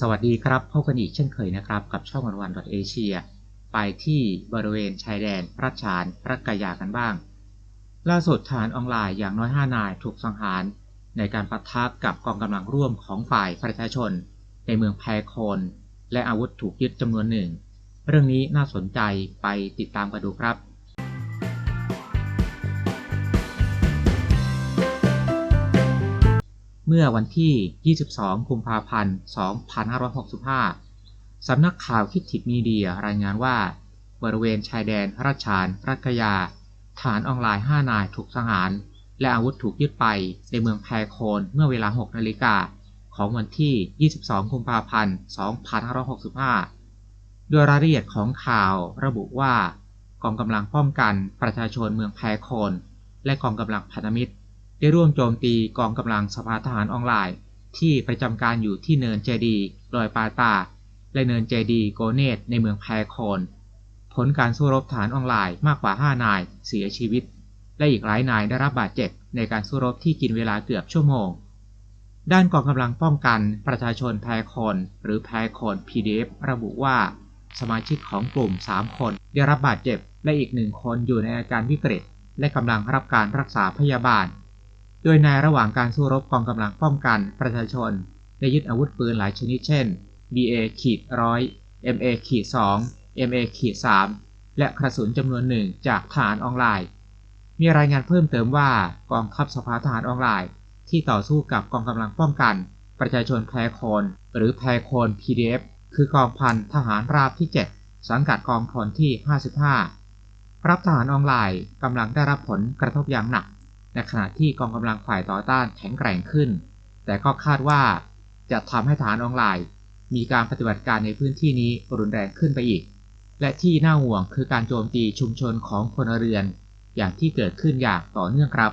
สวัสดีครับพบกันอีกเช่นเคยนะครับ กับช่องวันวันเอเชียไปที่บริเวณชายแดนพรัชานรักายากันบ้าง ล่าสุดฐานออนไลน์อย่างน้อย 5 นายถูกสังหาร ในการปะทะกกับกองกำลังร่วมของฝ่ายประชาชน ในเมืองแพโคนและอาวุธถูกยึดจำนวนหนึ่ง เรื่องนี้น่าสนใจไปติดตามกันดูครับ เมื่อวันที่ 22 กุมภาพันธ์ 2565 สำนักข่าวคิดถิดมีเดียรายงานว่า บริเวณชายแดนรัชชานรักยา ฐานออนไลน์ 5 นายถูกสังหาร และอาวุธถูกยึดไปในเมืองแพโคนเมื่อเวลา 6 นาฬิกาของวันที่ 22 กุมภาพันธ์ 2565 โดยรายละเอียดของข่าวระบุว่ากองกำลังป้องกันประชาชนเมืองแพโคน และกองกำลังพันธมิตร ได้ร่วมโจมตีกองกำลังสภาทหารออนไลน์ ที่ประจำการอยู่ที่เนินเจดีลอยปาตา และเนินเจดีโกเนตในเมืองแพโคนผลการสู้รบฐานออนไลน์มากกว่า 5 นายเสียชีวิต และอีกหลายนายได้รับบาดเจ็บในการสู้รบที่กินเวลาเกือบชั่วโมง ด้านกองกำลังป้องกันประชาชนแพโคนหรือแพโคน PDF ระบุว่า สมาชิกของกลุ่ม 3 คนได้รับบาดเจ็บและอีกหนึ่งคนอยู่ในอาการวิกฤต และกำลังรับการรักษาพยาบาล โดยในระหว่างการสู้รบกองกำลังป้องกันประชาชน ได้ยึดอาวุธปืนหลายชนิดเช่น BA ขีดร้อย MA ขีด2 MA ขีด3และกระสุนจำนวนหนึ่งจากฐานออนไลน์ มีรายงานเพิ่มเติมว่ากองทัพสภาทหารออนไลน์ ที่ต่อสู้กับกองกำลังป้องกัน ประชาชนแพรโคน หรือแพรโคน PDF คือกองพันทหารราบที่ 7 สังกัดกองพลที่ 55 รับทหารออนไลน์กำลังได้รับผลกระทบอย่างหนัก ในขณะที่กองกำลังฝ่ายต่อต้านแข็งแกร่งขึ้น แต่ก็คาดว่าจะทำให้ฐานออนไลน์ มีการปฏิบัติการในพื้นที่นี้รุนแรงขึ้นไปอีก และที่น่าห่วงคือการโจมตีชุมชนของพลเรือน อย่างที่เกิดขึ้นอย่างต่อเนื่องครับ